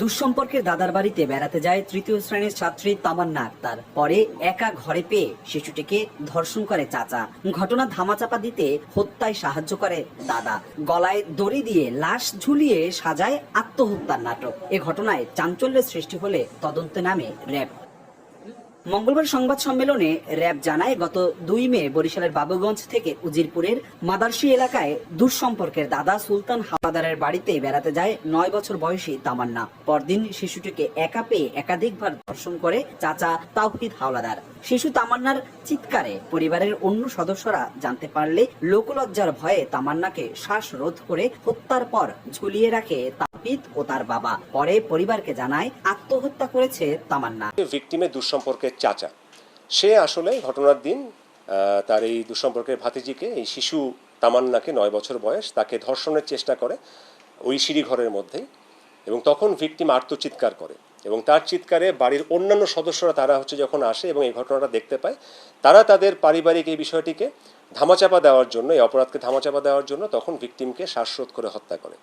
দুঃসম্পর্কের দাদার বাড়িতে বেড়াতে যায় তৃতীয় শ্রেণির ছাত্রী তামান্না আক্তার। পরে একা ঘরে পেয়ে শিশুটিকে ধর্ষণ করে চাচা। ঘটনা ধামাচাপা দিতে হত্যায় সাহায্য করে দাদা। গলায় দড়ি দিয়ে লাশ ঝুলিয়ে সাজায় আত্মহত্যার নাটক। এ ঘটনায় চাঞ্চল্যের সৃষ্টি হলে তদন্তে নামে র্যাব। মঙ্গলবার সংবাদ সম্মেলনে র্যাব জানায়, গত দুই মে বরিশালের বাবুগঞ্জ থেকে উজিরপুরের মাদারসি এলাকায় দুঃসম্পর্কের দাদা সুলতান হাওলাদারের বাড়িতে বেড়াতে যায় নয় বছর বয়সী তামান্না। পরদিন শিশুটিকে একা পেয়ে একাধিকবার ধর্ষণ করে চাচা তাওহিদ হাওলাদার। শিশু তামান্নার চিৎকারে পরিবারের অন্য সদস্যরা জানতে পারলে লোকলজ্জার ভয়ে তামান্নাকে শ্বাসরোধ করে হত্যার পর ঝুলিয়ে রাখে ও তার বাবা। পরে পরিবারকে জানায়, আত্মহত্যা করেছে তামান্না। ভিকটিমের দুঃসম্পর্কের চাচা, সে আসলে ঘটনার দিন তার এই দুঃসম্পর্কের ভাতিজিকে, এই শিশু তামান্নাকে নয় বছর বয়স, তাকে ধর্ষণের চেষ্টা করে ওই সিঁড়ি ঘরের এবং তখন ভিকটিম আত্মচিৎকার করে এবং তার চিৎকারে বাড়ির অন্যান্য সদস্যরা তারা হচ্ছে যখন আসে এবং এই ঘটনাটা দেখতে পায়, তারা তাদের পারিবারিক এই বিষয়টিকে ধামাচাপা দেওয়ার জন্য, এই অপরাধকে ধামাচাপা দেওয়ার জন্য তখন ভিকটিমকে শ্বাসরোধ করে হত্যা করে।